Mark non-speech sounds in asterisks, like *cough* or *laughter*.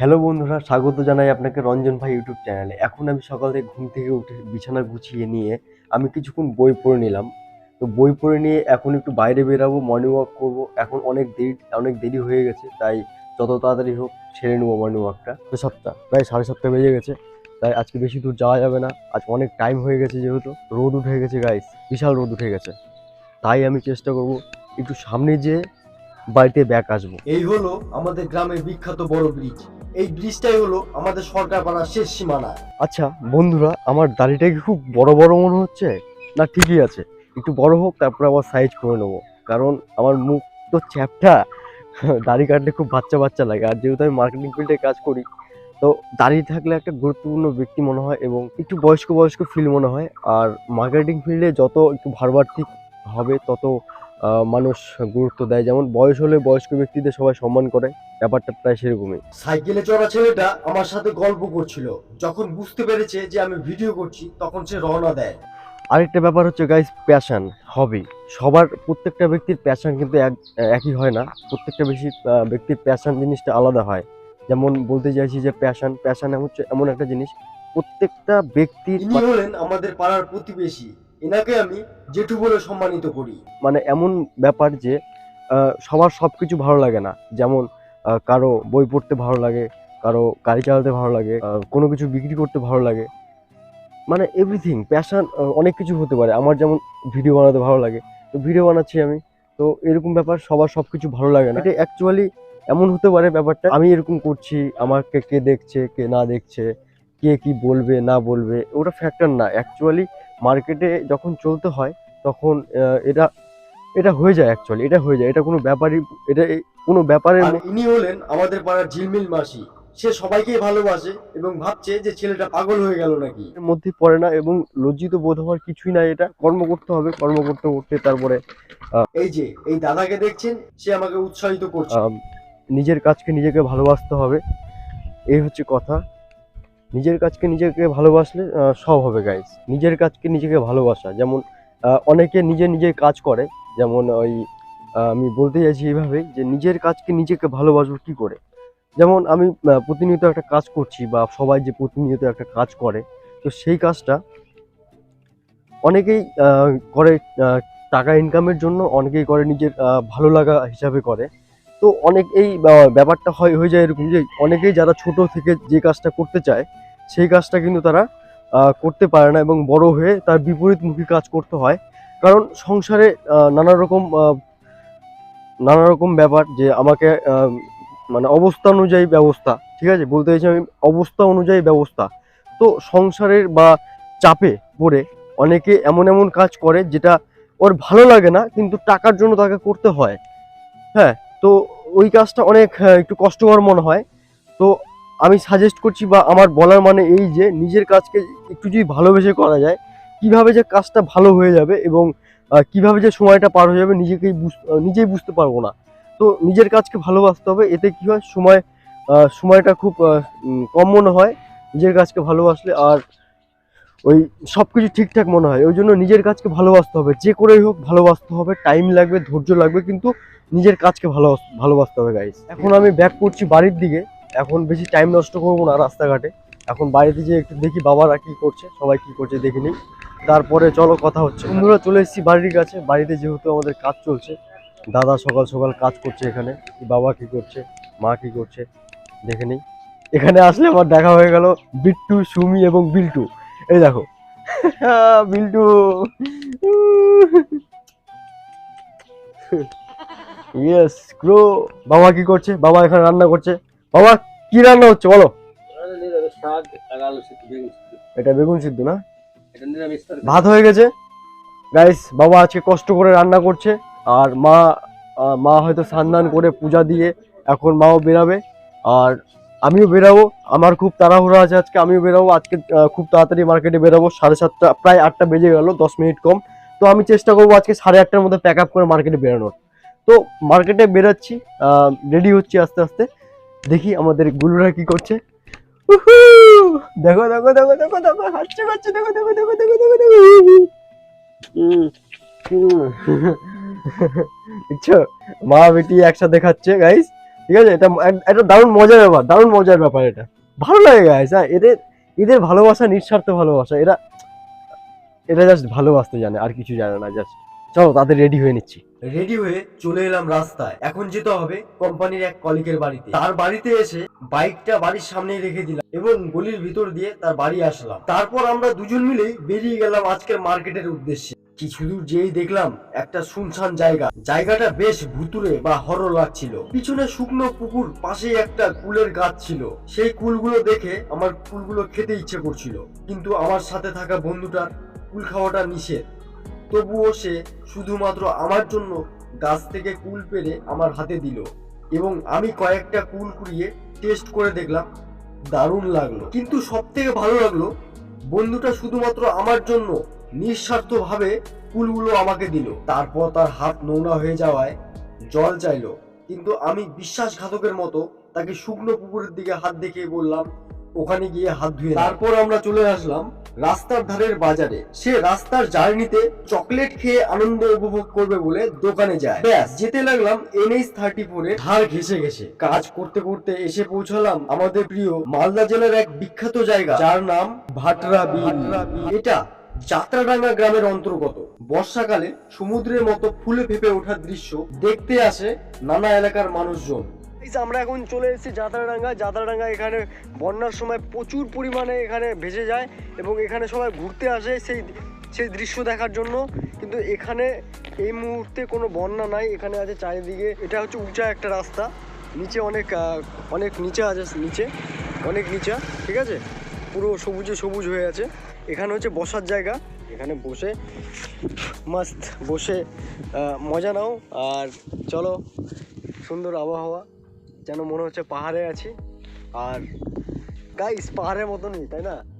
Hello বন্ধুরা, স্বাগত জানাই আপনাকে রঞ্জন ভাই ইউটিউব চ্যানেলে। এখন আমি সকাল থেকে ঘুম থেকে উঠে বিছানা গুছিয়ে নিয়ে আমি কিছুক্ষণ বই পড়ে নিলাম। তো বই পড়ে নিয়ে এখন একটু বাইরে বেরাবো মর্নিং ওয়াক করব। এখন অনেক দেরি অনেক দেরি হয়ে গেছে, তাই যত তাড়াতাড়ি হোক সেরে নেব মর্নিং ওয়াকটা তো সাতটা, প্রায় সাড়ে সাতটা বেজে গেছে, তাই আজকে বেশি দূর যাওয়া যাবে না। আজ অনেক টাইম হয়ে গেছে যেহেতু, রোদ উঠে গেছে গাইস বিশাল রোদ উঠে গেছে। তাই আমি চেষ্টা করব একটু সামনে যেয়ে বাড়িতে ব্যাক আসব। এই হলো আমাদের গ্রামের বিখ্যাত বড় ব্রিজ এই ব্রিজটাই হলো আমাদের সরকার পাড়ার শেষ সীমানা। আচ্ছা বন্ধুরা, আমার দাড়িটা কি খুব বড় বড় মনে হচ্ছে? না, ঠিকই আছে। একটু বড় হোক, তারপরে আবার সাইজ করে নেব। কারণ আমার মুখ তো চ্যাপটা, দাড়ি কাটলে খুব বাচ্চা বাচ্চা লাগে। আর যেহেতু আমি মার্কেটিং ফিল্ডে কাজ করি, তো দাঁড়িয়ে থাকলে একটা গুরুত্বপূর্ণ ব্যক্তি মনে হয় এবং একটু বয়স্ক বয়স্ক ফিল মনে হয়। আর মার্কেটিং ফিল্ডে যত একটু ভারবার্থিক হবে, তত মানুষ গুরুত্ব দেয়। যেমন বয়স হলে বয়স্ক ব্যক্তিদের সবাই সম্মান করে ব্যাপারটা প্রায় সেরকমই। সাইকেলে চড়া ছেলেটা আমার সাথে গল্প করছিল। যখন বুঝতে পেরেছে যে আমি ভিডিও করছি তখন সে রওনা দেয়। আরেকটা ব্যাপার হচ্ছে গাইস প্যাশান হবি সবার প্রত্যেকটা ব্যক্তির প্যাশান কিন্তু এক একই হয় না। প্রত্যেকটা বেশি ব্যক্তির প্যাশান জিনিসটা আলাদা হয়। যেমন বলতে চাইছি যে প্যাশান প্যাশান হচ্ছে এমন একটা জিনিস। প্রত্যেকটা ব্যক্তির হলেন আমাদের পাড়ার প্রতিবেশী। এনাকে আমি জেঠু বলে সম্মানিত করি। মানে এমন ব্যাপার যে সবার সব কিছু ভালো লাগে না। যেমন কারও বই পড়তে ভালো লাগে, কারও গাড়ি চালাতে ভালো লাগে কোনো কিছু বিক্রি করতে ভালো লাগে। মানে এভরিথিং প্যাশান অনেক কিছু হতে পারে। আমার যেমন ভিডিও বানাতে ভালো লাগে, তো ভিডিও বানাচ্ছি আমি। তো এরকম ব্যাপার, সবার সব কিছু ভালো লাগে না। এটা অ্যাকচুয়ালি এমন হতে পারে ব্যাপারটা, আমি এরকম করছি, আমাকে কে দেখছে, কে না দেখছে, কে কি বলবে, না বলবে, ওটা ফ্যাক্টর না। অ্যাকচুয়ালি মার্কেটে যখন চলতে হয় তখন এটা এটা হয়ে যায় অ্যাকচুয়ালি এটা হয়ে যায় এটা কোনো ব্যাপারই এটা কোনো ব্যাপারের আর ইনি হলেন আমাদের পাড়ার ঝিলমিল মাসি। সে সবাইকেই ভালোবাসে এবং ভাবছে যে ছেলেটা পাগল হয়ে গেল নাকি। এর মধ্যে পড়ে না এবং লজ্জিত বোধ হওয়ার কিছুই নাই এটা কর্ম করতে হবে কর্ম করতে করতে তারপরে এই যে এই দাদাকে দেখছেন সে আমাকে উৎসাহিত করছে। নিজের কাজকে নিজেকে ভালোবাসতে হবে এই হচ্ছে কথা। নিজের কাজকে নিজেকে ভালোবাসলে সব হবে গাইজ নিজের কাজকে নিজেকে ভালোবাসা। যেমন অনেকে নিজে নিজে কাজ করে। যেমন ওই আমি বলতে চাইছি এইভাবে যে, নিজের কাজকে নিজেকে ভালোবাসবো কি করে? যেমন আমি প্রতিনিয়ত একটা কাজ করছি বা সবাই যে প্রতিনিয়ত একটা কাজ করে, তো সেই কাজটা অনেকেই করে টাকা ইনকামের জন্য, অনেকেই করে নিজের ভালো লাগা হিসাবে করে। তো অনেক এই ব্যাপারটা হয়, হয়ে যায় এরকম যে, অনেকেই যারা ছোট থেকে যে কাজটা করতে চায় সেই কাজটা কিন্তু তারা করতে পারে না এবং বড় হয়ে তার বিপরীতমুখী কাজ করতে হয়। কারণ সংসারে নানা রকম নানা রকম ব্যাপার যে আমাকে মানে অবস্থা অনুযায়ী ব্যবস্থা, ঠিক আছে? বলতে চাইছি আমি অবস্থা অনুযায়ী ব্যবস্থা। তো সংসারের বা চাপে পড়ে অনেকে এমন এমন কাজ করে যেটা ওর ভালো লাগে না, কিন্তু টাকার জন্য তাকে করতে হয়। হ্যাঁ তো ওই কাজটা অনেক একটু কষ্টকর মনে হয়। তো আমি সাজেস্ট করছি বা আমার বলার মানে এই যে নিজের কাজকে একটু যদি ভালোবেসে করা যায় কীভাবে যে কাজটা ভালো হয়ে যাবে এবং কীভাবে যে সময়টা পার হয়ে যাবে নিজেকেই নিজেই বুঝতে পারব না। তো নিজের কাজকে ভালোবাসতে হবে এতে কি হয় সময় সময়টা খুব কম মনে হয় নিজের কাজকে ভালোবাসলে আর ওই সব কিছু ঠিকঠাক মনে হয়। ওই জন্য নিজের কাজকে ভালোবাসতে হবে যে করেই হোক ভালোবাসতে হবে টাইম লাগবে ধৈর্য লাগবে কিন্তু নিজের কাজকে ভালো ভালোবাসতে হবে গাইস এখন আমি ব্যাক করছি বাড়ির দিকে। এখন বেশি টাইম নষ্ট করব না রাস্তাঘাটে। এখন বাড়িতে যেয়ে একটু দেখি বাবারা কি করছে, সবাই কি করছে দেখে নিই। তারপরে চলো কথা হচ্ছে। বন্ধুরা, চলে এসেছি বাড়ির কাছে। বাড়িতে যেহেতু আমাদের কাজ চলছে, দাদা সকাল সকাল কাজ করছে এখানে। বাবা কি করছে, মা কি করছে, দেখে নিই। এখানে আসলে আমার দেখা হয়ে গেল বিট্টু, সুমি এবং বিল্টু। এই দেখো। *laughs* বিল্টু। *laughs* ইয়েস গ্রো বাবা কি করছে? বাবা এখানে রান্না করছে। বাবা কি রান্না হচ্ছে বলো? এটা বেগুন সিদ্ধ না। ভাত হয়ে গেছে। গাইস বাবা আজকে কষ্ট করে রান্না করছে। আর মা মা হয়তো স্নান করে পূজা দিয়ে এখন মাও বেরাবে। আর আমিও বেরাবো। আমার খুব তাড়াহুড়ো আছে আজকে আমিও বেরাবো। আজকে খুব তাড়াতাড়ি মার্কেটে বেরাবো। সাড়ে সাতটা প্রায় আটটা বেজে গেল দশ মিনিট কম। তো আমি চেষ্টা করব আজকে সাড়ে আটটার মধ্যে প্যাক আপ করে মার্কেটে বেরোনোর। তো মার্কেটে বেরাচ্ছি রেডি হচ্ছি আস্তে আস্তে। দেখি আমাদের গুলুরা কি করছে দেখো দেখো দেখো দেখো দেখো হাঁটছে হাঁটছে দেখো দেখো দেখো দেখো দেখো দেখো। দেখছ মা বেটি একসাথে খাচ্ছে গাইস ঠিক আছে এটা একটা দারুণ মজার ব্যাপার দারুণ মজার ব্যাপার এটা ভালো লাগে গাইস হ্যাঁ এদের এদের ভালোবাসা নিঃস্বার্থ ভালোবাসা এরা এটা জাস্ট ভালোবাসতে জানে আর কিছু জানে না জাস্ট চলো তাদের রেডি হয়ে নিচ্ছি। রেডি হয়ে চলে এলাম রাস্তায়। এখন যেতে হবে কোম্পানির এক কলিকের বাড়িতে। তার বাড়িতে এসে বাইকটা বাড়ির সামনেই রেখে দিলাম এবং গলির ভিতর দিয়ে তার বাড়ি আসলাম। তারপর আমরা দুজন মিলেই বেরিয়ে গেলাম আজকের মার্কেটের উদ্দেশ্যে। কিছু দূর যেই দেখলাম একটা শুনশান জায়গা। জায়গাটা বেশ ভুতুরে বা হরর লাগছিল। পিছনে শুকনো পুকুর, পাশেই একটা কুলের গাছ ছিল। সেই কুলগুলো দেখে আমার কুলগুলো খেতে ইচ্ছে করছিল। কিন্তু আমার সাথে থাকা বন্ধুটার কুল খাওয়াটা নিষেধ। তবুও সে শুধুমাত্র আমার জন্য গাছ থেকে কুল পেরে আমার হাতে দিল এবং আমি কয়েকটা কুল কুড়িয়ে টেস্ট করে দেখলাম, দারুণ লাগল। কিন্তু সব থেকে ভালো লাগল, বন্ধুটা শুধুমাত্র আমার জন্য নিঃস্বার্থভাবে কুলগুলো আমাকে দিল। তারপর তার হাত নোংরা হয়ে যাওয়ায় জল চাইলো। কিন্তু আমি বিশ্বাসঘাতকের মতো তাকে শুকনো পুকুরের দিকে হাত দেখিয়ে বললাম ওখানে গিয়ে হাত ধুয়ে তারপর আমরা চলে আসলাম রাস্তার ধারের বাজারে। সে রাস্তার জার্নিতে চকলেট খেয়ে আনন্দ উপভোগ করবে বলে দোকানে যায়। ব্যাস যেতে লাগলাম এনএইচ থার্টি ফোরে ধার ঘেসে ঘেসে কাজ করতে করতে এসে পৌঁছালাম আমাদের প্রিয় মালদা জেলার এক বিখ্যাত জায়গা যার নাম ভাটরা বিল। এটা যাত্রাডাঙ্গা গ্রামের অন্তর্গত। বর্ষাকালে সমুদ্রের মতো ফুলে ফেপে ওঠার দৃশ্য দেখতে আসে নানা এলাকার মানুষজন। আমরা এখন চলে এসেছি যাত্রাডাঙ্গা। যাত্রাডাঙ্গা এখানে বন্যার সময় প্রচুর পরিমাণে এখানে ভেসে যায় এবং এখানে সবাই ঘুরতে আসে সেই সেই দৃশ্য দেখার জন্য। কিন্তু এখানে এই মুহূর্তে কোনো বন্যা নাই, এখানে আছে চারিদিকে। এটা হচ্ছে উঁচা একটা রাস্তা। নিচে অনেক অনেক নিচে আছে, নিচে, অনেক নিচা, ঠিক আছে? পুরো সবুজে সবুজ হয়ে আছে। এখানে হচ্ছে বসার জায়গা। এখানে বসে মাস্ত, বসে মজা নাও। আর চলো, সুন্দর আবহাওয়া। যেন মনে হচ্ছে পাহাড়ে আছি। আর গাইস পাহাড়ের মতনই তাই না?